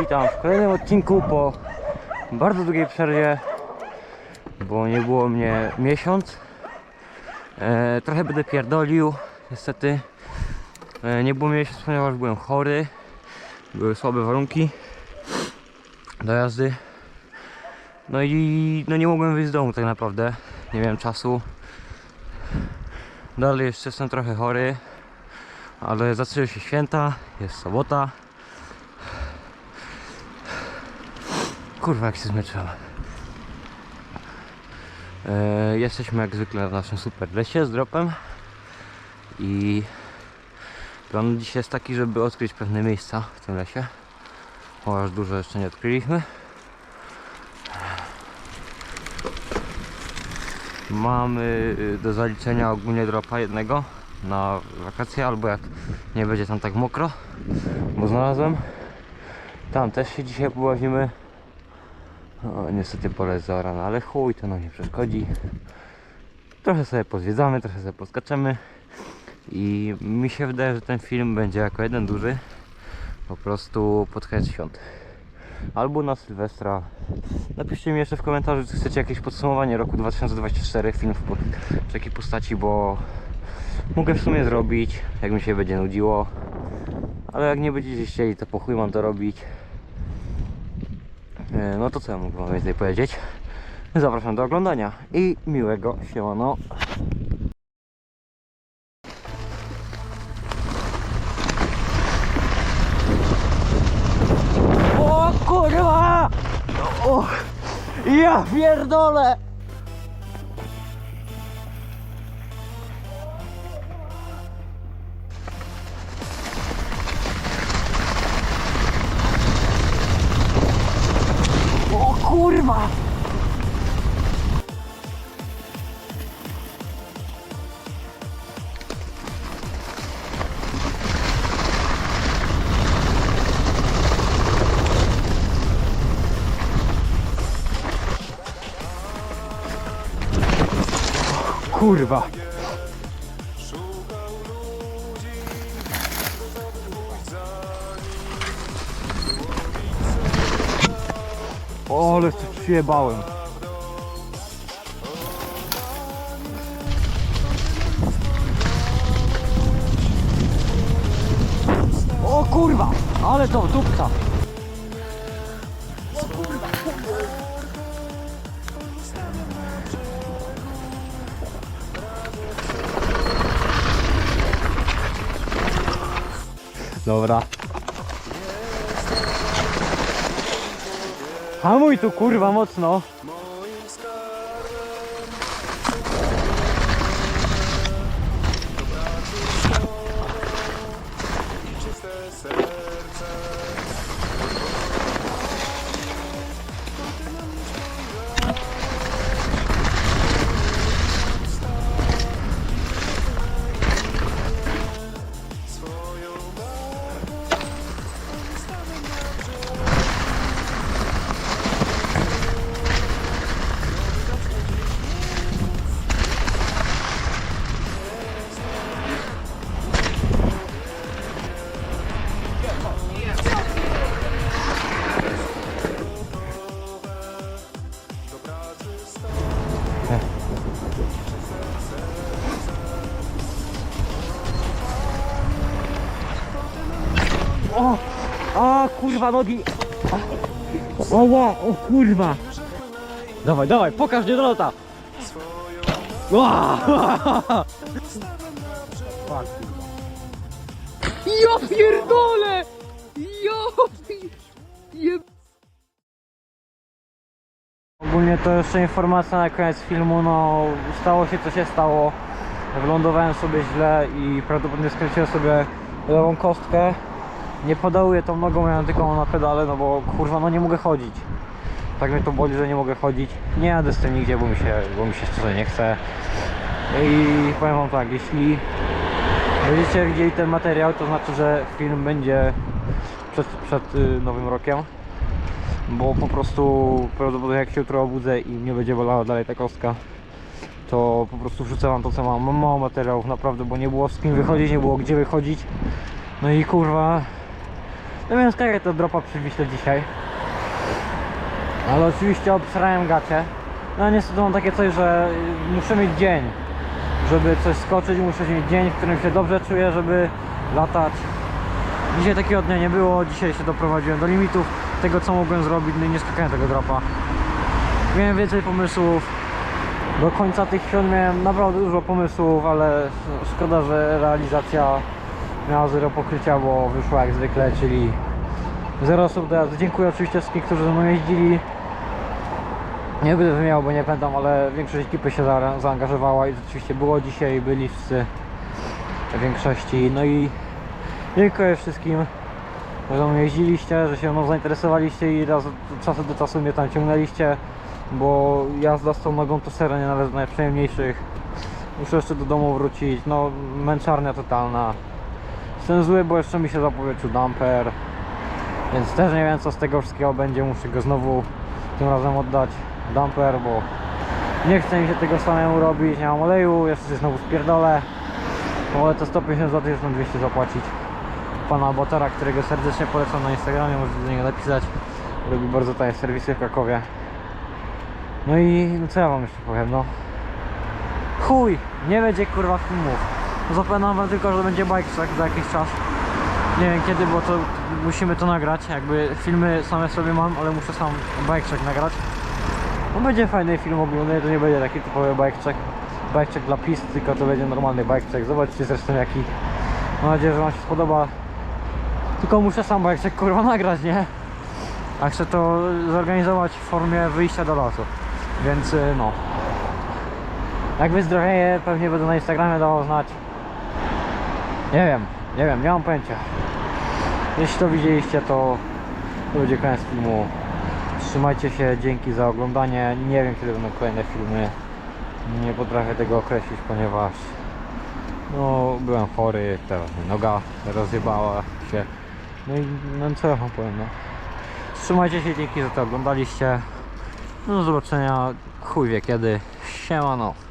witam w kolejnym odcinku po bardzo długiej przerwie, bo nie było mnie miesiąc. E, trochę będę pierdolił, niestety. E, nie było miesiąc, ponieważ byłem chory. Były słabe warunki do jazdy. No i no nie mogłem wyjść z domu tak naprawdę. Nie miałem czasu. Dalej jeszcze jestem trochę chory, ale zaczęły się święta, jest sobota. Kurwa, jak się zmęczyłem. E, jesteśmy jak zwykle w naszym super lesie z dropem i plan dzisiaj jest taki, żeby odkryć pewne miejsca w tym lesie. Chociaż dużo jeszcze nie odkryliśmy. Mamy y, do zaliczenia ogólnie dropa jednego na wakacje, albo jak nie będzie tam tak mokro, bo znalazłem. Tam też się dzisiaj połazimy. O, niestety pole jest ale chuj, to nam nie przeszkodzi. Trochę sobie pozwiedzamy, trochę sobie poskaczemy. I mi się wydaje, że ten film będzie jako jeden duży. Po prostu pod koniec świąt. Albo na Sylwestra. Napiszcie mi jeszcze w komentarzu, czy chcecie jakieś podsumowanie roku 2024 film w, w takiej postaci, bo mogę w sumie zrobić, jak mi się będzie nudziło. Ale jak nie będziecie chcieli, to po chuj mam to robić. E, No to co ja mógł wam więcej powiedzieć? Zapraszam do oglądania i miłego siemano. O kurwa! O, ja pierdolę! Kurwa! Kurwa! O, ale się przyjebałem. O kurwa! Ale to dupca! Dobra. Hamuj tu kurwa mocno. O! A kurwa nogi! O, o, o kurwa! Dawaj, dawaj, pokaż nie dolota! Ja pierdolę! Ja pi- je... Ogólnie to jeszcze informacja na koniec filmu, no stało się co się stało. Wylądowałem sobie źle i prawdopodobnie skręciłem sobie lewą kostkę. Nie podałuję tą nogą, miałem tylko na pedale, no bo kurwa no nie mogę chodzić. Tak mnie to boli, że nie mogę chodzić. Nie jadę z tym nigdzie, bo mi się, bo mi się szczerze nie chce. I powiem wam tak, jeśli będziecie widzieli ten materiał, to znaczy, że film będzie przed, przed y, nowym rokiem bo po prostu prawdopodobnie jak się jutro obudzę i mnie będzie bolała dalej ta kostka to po prostu wrzucę wam to co mam mało materiałów naprawdę, bo nie było z kim wychodzić, nie było gdzie wychodzić no i kurwa No więc karę to dropa przy Wiśle dzisiaj. Ale oczywiście obsrałem gacie. No niestety mam takie coś, że muszę mieć dzień, żeby coś skoczyć, muszę mieć dzień, w którym się dobrze czuję, żeby latać. Dzisiaj takiego dnia nie było, dzisiaj się doprowadziłem do limitów tego co mogłem zrobić, no i nie skakałem tego dropa. Miałem więcej pomysłów. Do końca tych świąt miałem naprawdę dużo pomysłów, ale szkoda, że realizacja miała zero pokrycia, bo wyszła jak zwykle, czyli zero osób do jazdy. Dziękuję oczywiście wszystkim, którzy ze mną jeździli. Nie będę wymieniał, bo nie pamiętam, ale większość ekipy się za, zaangażowała i rzeczywiście było dzisiaj, byli wszyscy w większości. No i dziękuję wszystkim, że mną jeździliście, że się mną zainteresowaliście i raz od czasu do czasu mnie tam ciągnęliście, bo jazda z tą nogą to serio nie należy do najprzyjemniejszych. Muszę jeszcze do domu wrócić, no męczarnia totalna. Jestem zły, bo jeszcze mi się zapowietrzył damper, więc też nie wiem co z tego wszystkiego będzie, muszę go znowu tym razem oddać damper, bo nie chce mi się tego samemu robić, nie mam oleju, jeszcze się znowu spierdolę. Ale to 150 zł jest na 200 zapłacić pana Botara, którego serdecznie polecam na Instagramie, możecie do niego napisać. Robi bardzo tanie serwisy w Krakowie. No i no co ja wam jeszcze powiem, no. Chuj, nie będzie kurwa filmów. Zapewniam wam tylko, że będzie bike track za jakiś czas. Nie wiem kiedy, bo to musimy to nagrać. Jakby filmy same sobie mam, ale muszę sam bike track nagrać. No będzie fajny film ogólny, to nie będzie taki typowy bike track. Bike dla pist, tylko to będzie normalny bike track. Zobaczcie zresztą jaki. Mam nadzieję, że wam się spodoba. Tylko muszę sam bike kurwa nagrać, nie? A chcę to zorganizować w formie wyjścia do lasu. Więc y, no. Jak wyzdrowieję, pewnie będę na Instagramie dawał znać. Nie wiem, nie wiem, nie mam pojęcia. Jeśli to widzieliście, to, to będzie koniec filmu. Trzymajcie się, dzięki za oglądanie. Nie wiem, kiedy będą kolejne filmy. Nie potrafię tego określić, ponieważ no, byłem chory, mi noga rozjebała się. No i no, co ja wam powiem, no. Trzymajcie się, dzięki, że to oglądaliście. No, do zobaczenia, chuj wie kiedy. Siemano.